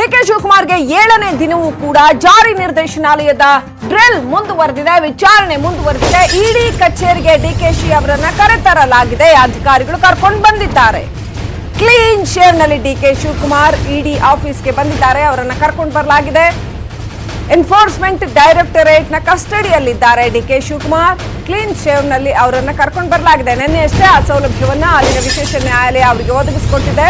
DK ಶಿವಕುಮಾರ್ಗೆ ಏಳನೇ ದಿನವೂ ಕೂಡ ಜಾರಿ ನಿರ್ದೇಶನಾಲಯದ ಡ್ರಿಲ್ ಮುಂದುವರೆದಿದೆ, ವಿಚಾರಣೆ ಮುಂದುವರೆದಿದೆ. ಇಡಿ ಕಚೇರಿಗೆ ಡಿಕೆಶಿ ಅವರನ್ನ ಕರೆತರಲಾಗಿದೆ ಅಧಿಕಾರಿಗಳು ಕರ್ಕೊಂಡು ಬಂದಿದ್ದಾರೆ. ಕ್ಲೀನ್ ಶೇರ್ನಲ್ಲಿ ಡಿಕೆ ಶಿವಕುಮಾರ್ ಇಡಿ ಆಫೀಸ್ಗೆ ಬಂದಿದ್ದಾರೆ. ಅವರನ್ನ ಕರ್ಕೊಂಡು ಬರಲಾಗಿದೆ. ಎನ್ಫೋರ್ಸ್ಮೆಂಟ್ ಡೈರೆಕ್ಟರೇಟ್ನ ಕಸ್ಟಡಿಯಲ್ಲಿದ್ದಾರೆ ಡಿಕೆ ಶಿವಕುಮಾರ್. ಕ್ಲೀನ್ ಶೇವ್ನಲ್ಲಿ ಅವರನ್ನ ಕರ್ಕೊಂಡು ಬರಲಾಗಿದೆ. ನಿನ್ನೆ ಅಷ್ಟೇ ಆ ಸೌಲಭ್ಯವನ್ನ ಅಲ್ಲಿನ ವಿಶೇಷ ನ್ಯಾಯಾಲಯ ಅವರಿಗೆ ಒದಗಿಸಿಕೊಟ್ಟಿದೆ.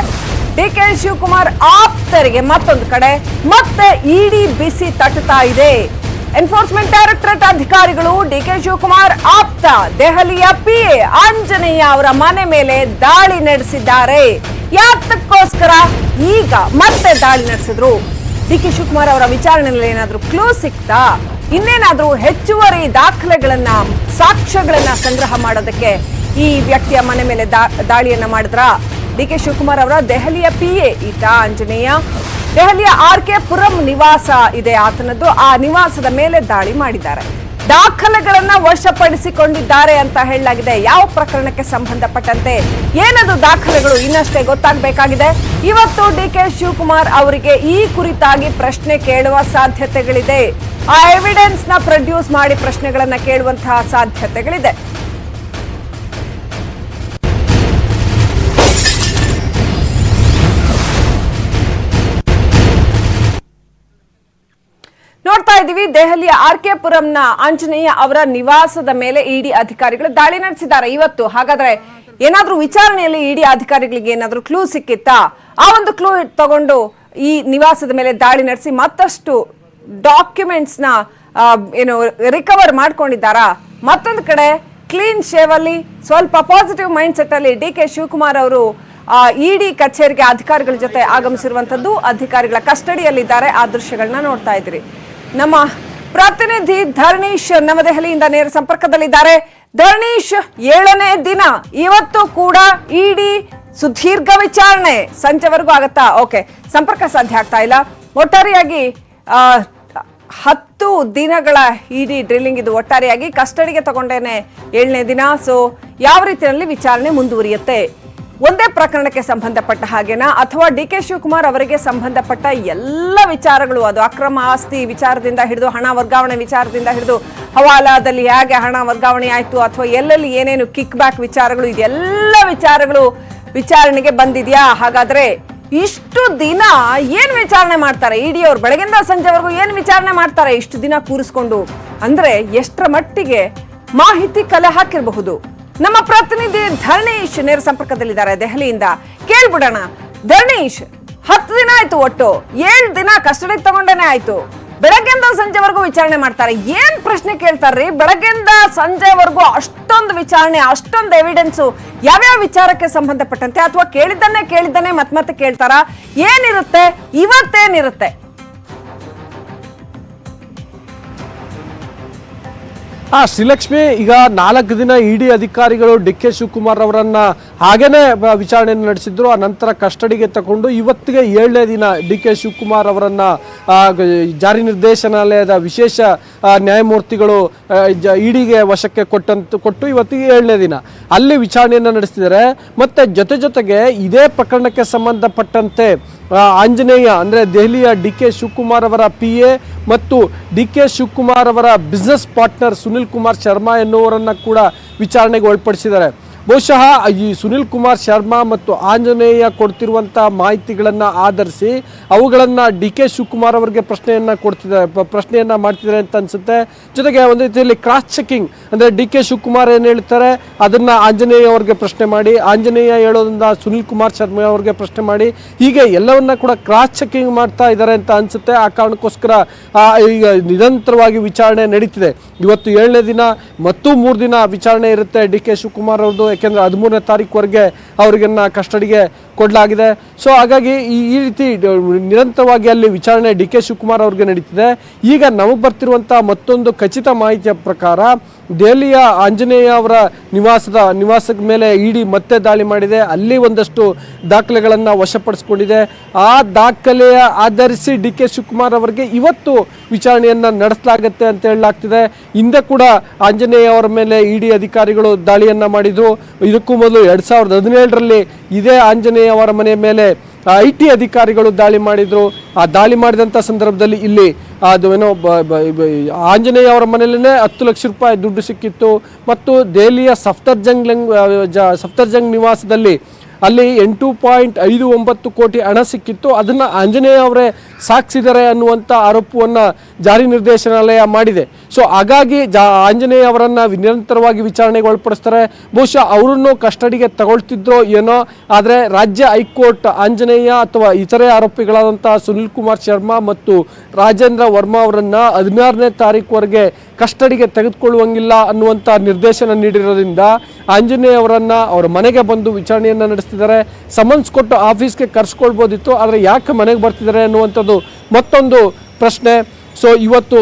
ಡಿಕೆ ಶಿವಕುಮಾರ್ ಆಪ್ತರಿಗೆ ಮತ್ತೊಂದು ಕಡೆ, ಮತ್ತೆ ಇಡಿ ಬಿಸಿ ತಟ್ಟುತ್ತಾ ಇದೆ. ಎನ್ಫೋರ್ಸ್ಮೆಂಟ್ ಡೈರೆಕ್ಟರೇಟ್ ಅಧಿಕಾರಿಗಳು ಡಿಕೆ ಶಿವಕುಮಾರ್ ಆಪ್ತ, ದೆಹಲಿಯ ಪಿಎ ಆಂಜನೇಯ ಅವರ ಮನೆ ಮೇಲೆ ದಾಳಿ ನಡೆಸಿದ್ದಾರೆ. ಯಾತಕ್ಕೋಸ್ಕರ ಈಗ ಮತ್ತೆ ದಾಳಿ ನಡೆಸಿದ್ರು? ಡಿ ಕೆ ಶಿವಕುಮಾರ್ ಅವರ ವಿಚಾರಣೆಯಲ್ಲಿ ಏನಾದರೂ ಕ್ಲೂ ಸಿಕ್ತಾ? ಇನ್ನೇನಾದ್ರೂ ಹೆಚ್ಚುವರಿ ದಾಖಲೆಗಳನ್ನ, ಸಾಕ್ಷ್ಯಗಳನ್ನ ಸಂಗ್ರಹ ಮಾಡೋದಕ್ಕೆ ಈ ವ್ಯಕ್ತಿಯ ಮನೆ ಮೇಲೆ ದಾಳಿಯನ್ನ ಮಾಡಿದ್ರ? ಡಿ ಕೆ ಶಿವಕುಮಾರ್ ಅವರ ದೆಹಲಿಯ ಪಿ ಎ ಈತ ಆಂಜನೇಯ. ದೆಹಲಿಯ ಆರ್ ಕೆ ಪುರಂ ನಿವಾಸ ಇದೆ ಆತನದ್ದು. ಆ ನಿವಾಸದ ಮೇಲೆ ದಾಳಿ ಮಾಡಿದ್ದಾರೆ. ದಾಖಲೆಗಳನ್ನ ವಶಪಡಿಸಿಕೊಂಡಿದ್ದಾರೆ ಅಂತ ಹೇಳಲಾಗಿದೆ. ಯಾವ ಪ್ರಕರಣಕ್ಕೆ ಸಂಬಂಧಪಟ್ಟಂತೆ ಏನದು ದಾಖಲೆಗಳು ಇನ್ನಷ್ಟೇ ಗೊತ್ತಾಗಬೇಕಾಗಿದೆ. ಇವತ್ತು ಡಿ ಕೆ ಶಿವಕುಮಾರ್ ಅವರಿಗೆ ಈ ಕುರಿತಾಗಿ ಪ್ರಶ್ನೆ ಕೇಳುವ ಸಾಧ್ಯತೆಗಳಿದೆ. ಆ ಎವಿಡೆನ್ಸ್ನ ಪ್ರೊಡ್ಯೂಸ್ ಮಾಡಿ ಪ್ರಶ್ನೆಗಳನ್ನ ಕೇಳುವಂತಹ ಸಾಧ್ಯತೆಗಳಿದೆ. ಇದ್ದೀವಿ. ದೆಹಲಿಯ ಆರ್ ಕೆ ಪುರಂನ ಆಂಜನೇಯ ಅವರ ನಿವಾಸದ ಮೇಲೆ ಇಡಿ ಅಧಿಕಾರಿಗಳು ದಾಳಿ ನಡೆಸಿದ್ದಾರೆ. ಇವತ್ತು ಹಾಗಾದ್ರೆ ಏನಾದ್ರೂ ವಿಚಾರಣೆಯಲ್ಲಿ ಇಡಿ ಅಧಿಕಾರಿಗಳಿಗೆ ಏನಾದ್ರೂ ಕ್ಲೂ ಸಿಕ್ಕಿತ್ತಾ? ಆ ಒಂದು ಕ್ಲೂ ತಗೊಂಡು ಈ ನಿವಾಸದ ಮೇಲೆ ದಾಳಿ ನಡೆಸಿ ಮತ್ತಷ್ಟು ಡಾಕ್ಯುಮೆಂಟ್ಸ್ನ ಏನು ರಿಕವರ್ ಮಾಡ್ಕೊಂಡಿದ್ದಾರಾ? ಮತ್ತೊಂದು ಕಡೆ ಕ್ಲೀನ್ ಶೇವ್ ಅಲ್ಲಿ ಸ್ವಲ್ಪ ಪಾಸಿಟಿವ್ ಮೈಂಡ್ ಸೆಟ್ ಅಲ್ಲಿ ಡಿ ಕೆ ಶಿವಕುಮಾರ್ ಅವರು ಇಡಿ ಕಚೇರಿಗೆ ಅಧಿಕಾರಿಗಳ ಜೊತೆ ಆಗಮಿಸಿರುವಂತದ್ದು ಅಧಿಕಾರಿಗಳ ಕಸ್ಟಡಿಯಲ್ಲಿದ್ದಾರೆ ಆ ದೃಶ್ಯಗಳನ್ನ ನೋಡ್ತಾ ಇದ್ದೀರಿ. ನಮ್ಮ ಪ್ರತಿನಿಧಿ ಧರ್ಣೀಶ್ ನವದೆಹಲಿಯಿಂದ ನೇರ ಸಂಪರ್ಕದಲ್ಲಿದ್ದಾರೆ. ಧರ್ಣೀಶ್, ಏಳನೇ ದಿನ. ಇವತ್ತು ಕೂಡ ಇಡಿ ಸುದೀರ್ಘ ವಿಚಾರಣೆ. ಸಂಜೆವರೆಗೂ ಆಗತ್ತಾ? ಓಕೆ. ಸಂಪರ್ಕ ಸಾಧ್ಯ ಆಗ್ತಾ ಇಲ್ಲ. ಒಟ್ಟಾರೆಯಾಗಿ ಹತ್ತು ದಿನಗಳ ಇಡಿ ಡ್ರಿಲ್ಲಿಂಗ್ ಇದು ಒಟ್ಟಾರೆಯಾಗಿ ಕಸ್ಟಡಿಗೆ ತಗೊಂಡೇನೆ ಏಳನೇ ದಿನ. ಸೊ ಯಾವ ರೀತಿಯಲ್ಲಿ ವಿಚಾರಣೆ ಮುಂದುವರಿಯುತ್ತೆ? ಒಂದೇ ಪ್ರಕರಣಕ್ಕೆ ಸಂಬಂಧಪಟ್ಟ ಹಾಗೇನ? ಅಥವಾ ಡಿ ಕೆ ಶಿವಕುಮಾರ್ ಅವರಿಗೆ ಸಂಬಂಧಪಟ್ಟ ಎಲ್ಲ ವಿಚಾರಗಳು? ಅದು ಅಕ್ರಮ ಆಸ್ತಿ ವಿಚಾರದಿಂದ ಹಿಡಿದು, ಹಣ ವರ್ಗಾವಣೆ ವಿಚಾರದಿಂದ ಹಿಡಿದು, ಹವಾಲಾದಲ್ಲಿ ಹೇಗೆ ಹಣ ವರ್ಗಾವಣೆ ಆಯಿತು, ಅಥವಾ ಎಲ್ಲೆಲ್ಲಿ ಏನೇನು ಕಿಕ್ ಬ್ಯಾಕ್ ವಿಚಾರಗಳು, ಇದೆಲ್ಲ ವಿಚಾರಗಳು ವಿಚಾರಣೆಗೆ ಬಂದಿದೆಯಾ? ಹಾಗಾದ್ರೆ ಇಷ್ಟು ದಿನ ಏನು ವಿಚಾರಣೆ ಮಾಡ್ತಾರೆ? ಇಡಿ ಅವ್ರು ಬೆಳಗಿಂದ ಸಂಜೆವರೆಗೂ ಏನು ವಿಚಾರಣೆ ಮಾಡ್ತಾರೆ? ಇಷ್ಟು ದಿನ ಕೂರಿಸ್ಕೊಂಡು. ಅಂದ್ರೆ ಎಷ್ಟರ ಮಟ್ಟಿಗೆ ಮಾಹಿತಿ ಕಲೆ ಹಾಕಿರಬಹುದು? ನಮ್ಮ ಪ್ರತಿನಿಧಿ ಧರ್ಣೀಶ್ ನೇರ ಸಂಪರ್ಕದಲ್ಲಿದ್ದಾರೆ ದೆಹಲಿಯಿಂದ. ಕೇಳ್ಬಿಡೋಣ. ಧರ್ಣೀಶ್, ಹತ್ತು ದಿನ ಆಯ್ತು ಒಟ್ಟು. ಏಳು ದಿನ ಕಸ್ಟಡಿ ತಗೊಂಡೇನೆ ಆಯ್ತು. ಬೆಳಗ್ಗೆಯಿಂದ ಸಂಜೆವರೆಗೂ ವಿಚಾರಣೆ ಮಾಡ್ತಾರೆ. ಏನ್ ಪ್ರಶ್ನೆ ಕೇಳ್ತಾರ್ರಿ? ಬೆಳಗ್ಗೆಯಿಂದ ಸಂಜೆವರೆಗೂ ಅಷ್ಟೊಂದು ವಿಚಾರಣೆ, ಅಷ್ಟೊಂದು ಎವಿಡೆನ್ಸ್ ಯಾವ್ಯಾವ ವಿಚಾರಕ್ಕೆ ಸಂಬಂಧಪಟ್ಟಂತೆ? ಅಥವಾ ಕೇಳಿದ್ದನ್ನೇ ಕೇಳಿದ್ದನ್ನೇ ಮತ್ತೆ ಮತ್ತೆ ಕೇಳ್ತಾರ? ಏನಿರುತ್ತೆ? ಇವತ್ತೇನಿರುತ್ತೆ? ಆ, ಶ್ರೀಲಕ್ಷ್ಮಿ, ಈಗ ನಾಲ್ಕು ದಿನ ಇಡಿ ಅಧಿಕಾರಿಗಳು ಡಿ ಕೆ ಶಿವಕುಮಾರ್ ಅವರನ್ನ ಹಾಗೇನೆ ವಿಚಾರಣೆಯನ್ನು ನಡೆಸಿದ್ರು. ಆ ನಂತರ ಕಸ್ಟಡಿಗೆ ತಗೊಂಡು ಇವತ್ತಿಗೆ ಏಳನೇ ದಿನ ಡಿ ಕೆ ಶಿವಕುಮಾರ್ ಅವರನ್ನ ಜಾರಿ ನಿರ್ದೇಶನಾಲಯದ ವಿಶೇಷ ನ್ಯಾಯಮೂರ್ತಿಗಳು ಇಡಿಗೆ ವಶಕ್ಕೆ ಕೊಟ್ಟಂತ, ಕೊಟ್ಟು ಇವತ್ತಿಗೆ ಏಳನೇ ದಿನ. ಅಲ್ಲಿ ವಿಚಾರಣೆಯನ್ನು ನಡೆಸ್ತಿದ್ದಾರೆ. ಮತ್ತೆ ಜೊತೆ ಜೊತೆಗೆ ಇದೇ ಪ್ರಕರಣಕ್ಕೆ ಸಂಬಂಧಪಟ್ಟಂತೆ ಆಂಜನೇಯ, ಅಂದರೆ ದೆಹಲಿಯ ಡಿ ಕೆ ಶಿವಕುಮಾರ್ ಅವರ ಪಿ ಎ ಮತ್ತು ಡಿ ಕೆ ಶಿವಕುಮಾರ್ ಅವರ ಬಿಸ್ನೆಸ್ ಪಾರ್ಟ್ನರ್ ಸುನಿಲ್ ಕುಮಾರ್ ಶರ್ಮಾ ಎನ್ನುವರನ್ನು ಕೂಡ ವಿಚಾರಣೆಗೆ ಒಳಪಡಿಸಿದ್ದಾರೆ. ಬಹುಶಃ ಈ ಸುನಿಲ್ ಕುಮಾರ್ ಶರ್ಮಾ ಮತ್ತು ಆಂಜನೇಯ ಕೊಡ್ತಿರುವಂಥ ಮಾಹಿತಿಗಳನ್ನು ಆಧರಿಸಿ ಅವುಗಳನ್ನು ಡಿ ಕೆ ಶಿವಕುಮಾರ್ ಅವರಿಗೆ ಪ್ರಶ್ನೆಯನ್ನು ಕೊಡ್ತಿದ್ದಾರೆ ಪ್ರಶ್ನೆಯನ್ನ ಮಾಡ್ತಿದ್ದಾರೆ ಅಂತ ಅನ್ಸುತ್ತೆ. ಜೊತೆಗೆ ಒಂದು ರೀತಿಯಲ್ಲಿ ಕ್ರಾಸ್ ಚೆಕಿಂಗ್ ಅಂದರೆ ಡಿ ಕೆ ಶಿವಕುಮಾರ್ ಏನು ಹೇಳ್ತಾರೆ, ಅದನ್ನು ಆಂಜನೇಯ ಅವ್ರಿಗೆ ಪ್ರಶ್ನೆ ಮಾಡಿ, ಆಂಜನೇಯ ಹೇಳೋದ್ರಿಂದ ಸುನಿಲ್ ಕುಮಾರ್ ಶರ್ಮಾ ಅವ್ರಿಗೆ ಪ್ರಶ್ನೆ ಮಾಡಿ, ಹೀಗೆ ಎಲ್ಲವನ್ನ ಕೂಡ ಕ್ರಾಸ್ ಚೆಕಿಂಗ್ ಮಾಡ್ತಾ ಇದ್ದಾರೆ ಅಂತ ಅನ್ಸುತ್ತೆ. ಆ ಕಾರಣಕ್ಕೋಸ್ಕರ ಈಗ ನಿರಂತರವಾಗಿ ವಿಚಾರಣೆ ನಡೀತಿದೆ. ಇವತ್ತು ಏಳನೇ ದಿನ, ಮತ್ತು ಮೂರು ದಿನ ವಿಚಾರಣೆ ಇರುತ್ತೆ ಡಿ ಕೆ ಶಿವಕುಮಾರ್ ಅವ್ರದ್ದು. ಯಾಕೆಂದ್ರೆ ಹದಿಮೂರನೇ ತಾರೀಕುವರೆಗೆ ಅವ್ರಿಗನ್ನ ಕಸ್ಟಡಿಗೆ ಕೊಡಲಾಗಿದೆ. ಸೊ ಹಾಗಾಗಿ ಈ ರೀತಿ ನಿರಂತರವಾಗಿ ಅಲ್ಲಿ ವಿಚಾರಣೆ ಡಿ ಕೆ ಶಿವಕುಮಾರ್ ಅವ್ರಿಗೆ ನಡೀತಿದೆ. ಈಗ ನಮಗೆ ಬರ್ತಿರುವಂಥ ಮತ್ತೊಂದು ಖಚಿತ ಮಾಹಿತಿಯ ಪ್ರಕಾರ, ದೆಹಲಿಯ ಆಂಜನೇಯ ಅವರ ನಿವಾಸದ ನಿವಾಸದ ಮೇಲೆ ಇಡಿ ಮತ್ತೆ ದಾಳಿ ಮಾಡಿದೆ. ಅಲ್ಲಿ ಒಂದಷ್ಟು ದಾಖಲೆಗಳನ್ನು ವಶಪಡಿಸಿಕೊಂಡಿದೆ. ಆ ದಾಖಲೆಯ ಆಧರಿಸಿ ಡಿ ಕೆ ಶಿವಕುಮಾರ್ ಅವರಿಗೆ ಇವತ್ತು ವಿಚಾರಣೆಯನ್ನು ನಡೆಸಲಾಗುತ್ತೆ ಅಂತ ಹೇಳಲಾಗ್ತಿದೆ. ಹಿಂದೆ ಕೂಡ ಆಂಜನೇಯ ಅವರ ಮೇಲೆ ಇಡಿ ಅಧಿಕಾರಿಗಳು ದಾಳಿಯನ್ನು ಮಾಡಿದ್ರು. ಇದಕ್ಕೂ ಮೊದಲು ಎರಡು ಸಾವಿರದ ಹದಿನೇಳರಲ್ಲಿ ಇದೇ ಆಂಜನೇಯ ಅವರ ಮನೆಯ ಮೇಲೆ ಐ ಟಿ ಅಧಿಕಾರಿಗಳು ದಾಳಿ ಮಾಡಿದ್ರು. ಆ ದಾಳಿ ಮಾಡಿದಂಥ ಸಂದರ್ಭದಲ್ಲಿ ಇಲ್ಲಿ ಅದು ಏನೋ ಆಂಜನೇಯ ಅವರ ಮನೆಯಲ್ಲೇ ಹತ್ತು ಲಕ್ಷ ರೂಪಾಯಿ ದುಡ್ಡು ಸಿಕ್ಕಿತ್ತು. ಮತ್ತು ದೆಹಲಿಯ ಸಫ್ತರ್ಜಂಗ್ ಲಂಗ್ ಸಫ್ತರ್ಜಂಗ್ ನಿವಾಸದಲ್ಲಿ ಅಲ್ಲಿ ಎಂಟು ಪಾಯಿಂಟ್ ಐದು ಒಂಬತ್ತು ಕೋಟಿ ಹಣ ಸಿಕ್ಕಿತ್ತು. ಅದನ್ನ ಆಂಜನೇಯ ಅವರೇ ಸಾಗಿಸಿದ್ದಾರೆ ಅನ್ನುವಂಥ ಆರೋಪವನ್ನು ಜಾರಿ ನಿರ್ದೇಶನಾಲಯ ಮಾಡಿದೆ. ಸೊ ಹಾಗಾಗಿ ಜಾ ಆಂಜನೇಯ ಅವರನ್ನು ನಿರಂತರವಾಗಿ ವಿಚಾರಣೆಗೆ ಒಳಪಡಿಸ್ತಾರೆ. ಬಹುಶಃ ಅವರನ್ನು ಕಸ್ಟಡಿಗೆ ತಗೊಳ್ತಿದ್ರೋ ಏನೋ, ಆದರೆ ರಾಜ್ಯ ಹೈಕೋರ್ಟ್ ಆಂಜನೇಯ ಅಥವಾ ಇತರೆ ಆರೋಪಿಗಳಾದಂಥ ಸುನಿಲ್ ಕುಮಾರ್ ಶರ್ಮಾ ಮತ್ತು ರಾಜೇಂದ್ರ ವರ್ಮಾ ಅವರನ್ನು ಹದಿನಾರನೇ ತಾರೀಕುವರೆಗೆ ಕಸ್ಟಡಿಗೆ ತೆಗೆದುಕೊಳ್ಳುವಂಗಿಲ್ಲ ಅನ್ನುವಂಥ ನಿರ್ದೇಶನ ನೀಡಿರೋದ್ರಿಂದ ಆಂಜನೇಯ ಅವರನ್ನು ಅವರ ಮನೆಗೆ ಬಂದು ವಿಚಾರಣೆಯನ್ನು ನಡೆಸ್ತಿದ್ದಾರೆ. ಸಮನ್ಸ್ ಕೊಟ್ಟು ಆಫೀಸ್ಗೆ ಕರ್ಸ್ಕೊಳ್ಬೋದಿತ್ತು, ಆದರೆ ಯಾಕೆ ಮನೆಗೆ ಬರ್ತಿದ್ದಾರೆ ಅನ್ನುವಂಥದ್ದು ಮತ್ತೊಂದು ಪ್ರಶ್ನೆ. ಸೊ ಇವತ್ತು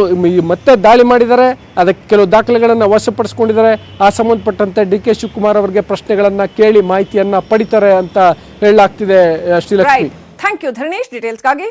ಮತ್ತೆ ದಾಳಿ ಮಾಡಿದ್ದಾರೆ, ಅದಕ್ಕೆ ಕೆಲವು ದಾಖಲೆಗಳನ್ನು ವಶಪಡಿಸ್ಕೊಂಡಿದ್ದಾರೆ. ಆ ಸಂಬಂಧಪಟ್ಟಂತೆ ಡಿ ಕೆ ಶಿವಕುಮಾರ್ ಅವರಿಗೆ ಪ್ರಶ್ನೆಗಳನ್ನು ಕೇಳಿ ಮಾಹಿತಿಯನ್ನು ಪಡಿತಾರೆ ಅಂತ ಹೇಳಲಾಗ್ತಿದೆ ಶ್ರೀಲಕ್ಷ್ಮಿ. Thank you Dharanesh. ಡೀಟೇಲ್ಸ್ಗಾಗಿ